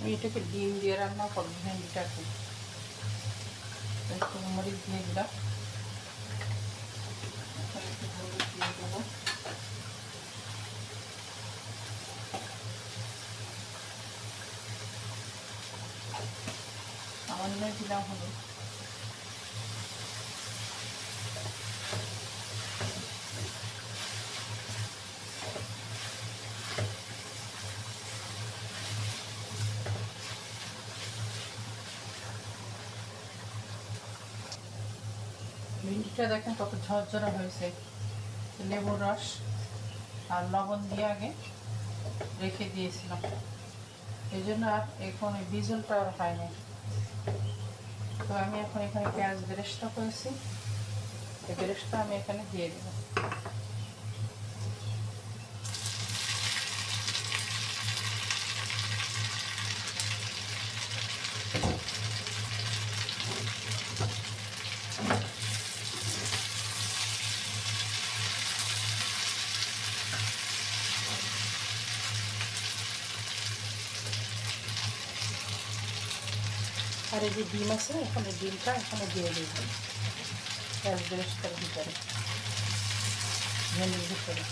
আমি এটাকে ডিম দিয়ে রান্না করব ভেন্ডিটাকে। মরিচ দিয়ে দিলাম। সামান্য দিলাম হলুদ। ভিন্ডিটা দেখেন কত ঝরঝরা হয়েছে। লেবুর রস আর লবণ দিয়ে আগে রেখে দিয়েছিলাম। এই জন্য আর এখন বিজলটা আর হয়নি। তো আমি এখন এখানে পেঁয়াজ বেরেস্তা করেছি। এই বেরেস্তা আমি এখানে দিয়ে দেব। আর এই যে ডিম আছে এখানে ডিমটা এখানে দিয়ে দেব পেঁয়াজ বেরেস্তার ভিতরে। ভিতরে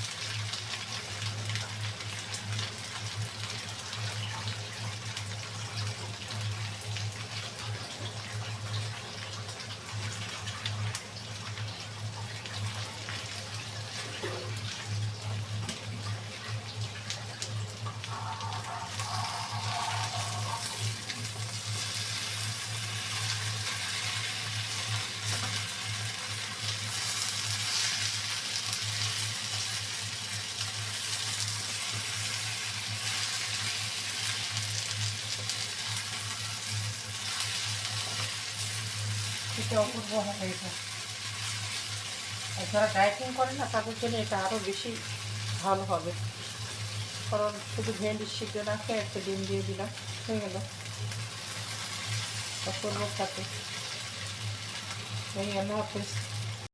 এটা অপূর্ব হবে এটা। আর যারা ডায়েটিং করে না, তাদের জন্য এটা আরও বেশি ভালো হবে। কারণ শুধু ভেন্ডি সিদ্ধ না খেয়ে একটা ডিম দিয়ে দিলাম, হয়ে গেল। অপূর্ব খাতে হয়ে গেল